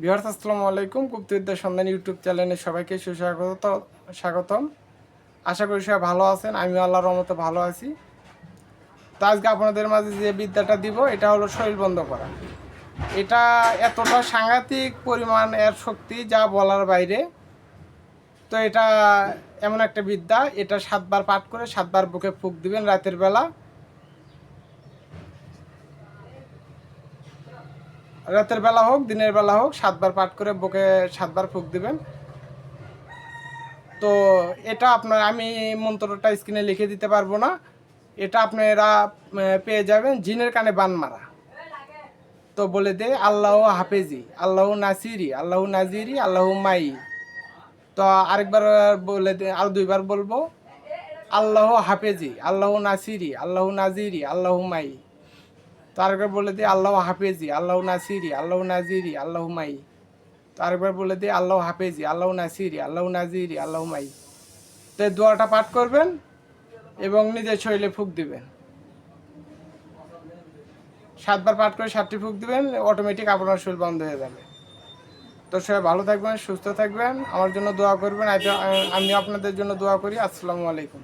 বিহার আসসালামু আলাইকুম। গুপ্তবিদ্যা সন্ধান ইউটিউব চ্যানেলে সবাইকে সুস্বাগত স্বাগতম। আশা করি সবাই ভালো আছেন। আমি আল্লাহর রহমতে ভালো আছি। তো আজকে আপনাদের মাঝে যে বিদ্যাটা দিব, এটা হলো শরীর বন্ধ করা। এটা এতটা সাংঘাতিক পরিমাণ এর শক্তি যা বলার বাইরে। তো এটা এমন একটা বিদ্যা, এটা সাতবার পাঠ করে সাতবার বুকে ফুক দিবেন রাতের বেলা। রাতের বেলা হোক, দিনের বেলা হোক, সাতবার পাঠ করে বুকে সাতবার ফুক দিবেন। তো এটা আপনার, আমি মন্ত্রটা স্ক্রিনে লিখে দিতে পারব না। এটা আপনারা পেয়ে যাবেন জিনের কানে বান মারা। তো বলে দে, আল্লাহ হাফেজি, আল্লাহ নাসিরি, আল্লাহ নাজিরি, আল্লাহ মাই। তো আরেকবার বলে দে, আর দুইবার বলব, আল্লাহ হাফেজি, আল্লাহ নাসিরি, আল্লাহ নাজিরি, আল্লাহ মাই। তো আরেকবার বলে দিই আল্লাহ হাফেজি, আল্লাহ নাসিরি, আল্লাহ নাজিরি, আল্লাহ মাই। তো আরেকবার বলে দিই আল্লাহ হাফেজি, আল্লাহ নাসিরি, আল্লাহ নাজিরি, আল্লাহ মাই। তো দোয়াটা পাঠ করবেন এবং নিজের শরীরে ফুক দিবেন। সাতবার পাঠ করে সাতটি ফুক দিবেন অটোমেটিক আপনার শরীর বন্ধ হয়ে যাবে। তো সবাই ভালো থাকবেন, সুস্থ থাকবেন, আমার জন্য দোয়া করবেন। আমি আপনাদের জন্য দোয়া করি। আসসালামু আলাইকুম।